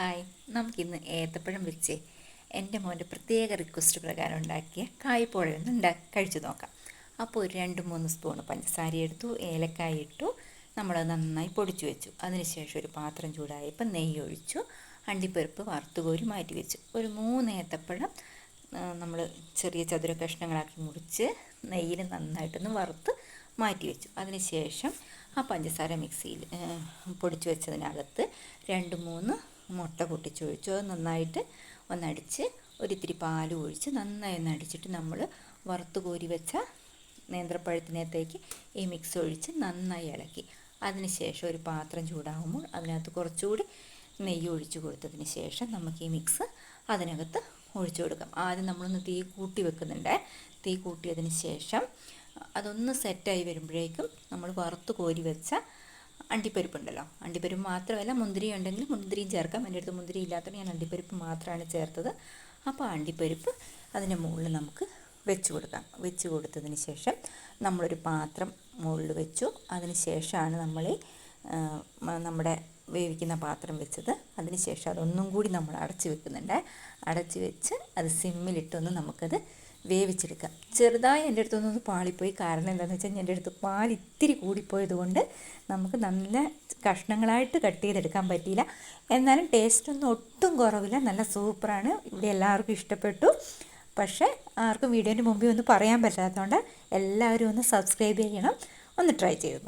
Hi നമുക്കിന്ന് ഏത്തപ്പഴം വെച്ച് എന്റെ മോന്റെ പ്രത്യേക റിക്വസ്റ്റ് പ്രകാരം ഉണ്ടാക്കിയ കായ്പോഴയൊന്ന് ഉണ്ടാ കഴിച്ചു നോക്കാം. അപ്പോൾ ഒരു രണ്ട് മൂന്ന് സ്പൂൺ പഞ്ചസാര എടുത്തു ഏലക്കായ ഇട്ടു നമ്മൾ നന്നായി പൊടിച്ചു വെച്ചു. അതിനുശേഷം ഒരു പാത്രം ചൂടായപ്പോൾ നെയ്യ് ഒഴിച്ചു അണ്ടിപ്പരിപ്പ് വറുത്തുകോരി മാറ്റി വെച്ചു. ഒരു മൂന്ന് ഏത്തപ്പഴം നമ്മൾ ചെറിയ ചതുര കഷ്ണങ്ങളാക്കി മുറിച്ച് നെയ്യിൽ നന്നായിട്ടൊന്ന് വറുത്ത് മാറ്റി വെച്ചു. അതിനുശേഷം ആ പഞ്ചസാര മിക്സിയിൽ പൊടിച്ചു വെച്ചതിനകത്ത് രണ്ട് മൂന്ന് മുട്ട പൊട്ടിച്ചൊഴിച്ചു അത് നന്നായിട്ട് ഒന്നടിച്ച് ഒരിത്തിരി പാൽ ഒഴിച്ച് നന്നായി ഒന്ന് അടിച്ചിട്ട് നമ്മൾ വറുത്ത് കോരി വെച്ച നേന്ത്രപ്പഴത്തിനകത്തേക്ക് ഈ മിക്സ് ഒഴിച്ച് നന്നായി ഇളക്കി. അതിനുശേഷം ഒരു പാത്രം ചൂടാകുമ്പോൾ അതിനകത്ത് കുറച്ചുകൂടി നെയ്യ് ഒഴിച്ച് കൊടുത്തതിന് ശേഷം നമുക്ക് ഈ മിക്സ് അതിനകത്ത് ഒഴിച്ചു കൊടുക്കാം. ആദ്യം നമ്മളൊന്ന് തീ കൂട്ടി വെക്കുന്നുണ്ട്. തീ കൂട്ടിയതിന് ശേഷം അതൊന്ന് സെറ്റായി വരുമ്പോഴേക്കും നമ്മൾ വറുത്ത് കോരി വെച്ച അണ്ടിപ്പരിപ്പുണ്ടല്ലോ. അണ്ടിപ്പരിപ്പ് മാത്രമല്ല മുന്തിരി ഉണ്ടെങ്കിൽ മുന്തിരിയും ചേർക്കാം. എന്റെ അടുത്ത് മുന്തിരി ഇല്ലാത്തതുകൊണ്ട് ഞാൻ അണ്ടിപ്പരിപ്പ് മാത്രമാണ് ചേർത്തത്. അപ്പോൾ അണ്ടിപ്പരിപ്പ് അതിന്റെ മുകളിൽ നമുക്ക് വെച്ച് കൊടുക്കാം. വെച്ച് കൊടുത്തതിന് ശേഷം നമ്മളൊരു പാത്രം മുകളിൽ വെച്ചു. അതിന് ശേഷമാണ് നമ്മൾ നമ്മുടെ വേവിക്കുന്ന പാത്രം വെച്ചത്. അതിന് ശേഷം അതൊന്നും കൂടി നമ്മൾ അടച്ച് വെക്കുന്നുണ്ട്. അടച്ച് വെച്ച് അത് സിമ്മിലിട്ടൊന്ന് നമുക്കത് വേവിച്ചെടുക്കാം ചെറുതായി എന്റെ അടുത്തൊന്നും പാളിപ്പോയി. കാരണം എന്താണെന്ന് വെച്ചാൽ എന്റെ അടുത്ത് പാൽ ഇത്തിരി കൂടിപ്പോയത് കൊണ്ട് നമുക്ക് നല്ല കഷ്ണങ്ങളായിട്ട് കട്ട് ചെയ്തെടുക്കാൻ പറ്റിയില്ല. എന്നാലും ടേസ്റ്റൊന്നും ഒട്ടും കുറവില്ല. നല്ല സൂപ്പറാണ്. ഇവിടെ എല്ലാവർക്കും ഇഷ്ടപ്പെട്ടു. പക്ഷേ ആർക്കും വീഡിയോന്റെ മുമ്പിൽ ഒന്നും പറയാൻ പറ്റാത്തതുകൊണ്ട് എല്ലാവരും ഒന്ന് സബ്സ്ക്രൈബ് ചെയ്യണം. ഒന്ന് ട്രൈ ചെയ്തു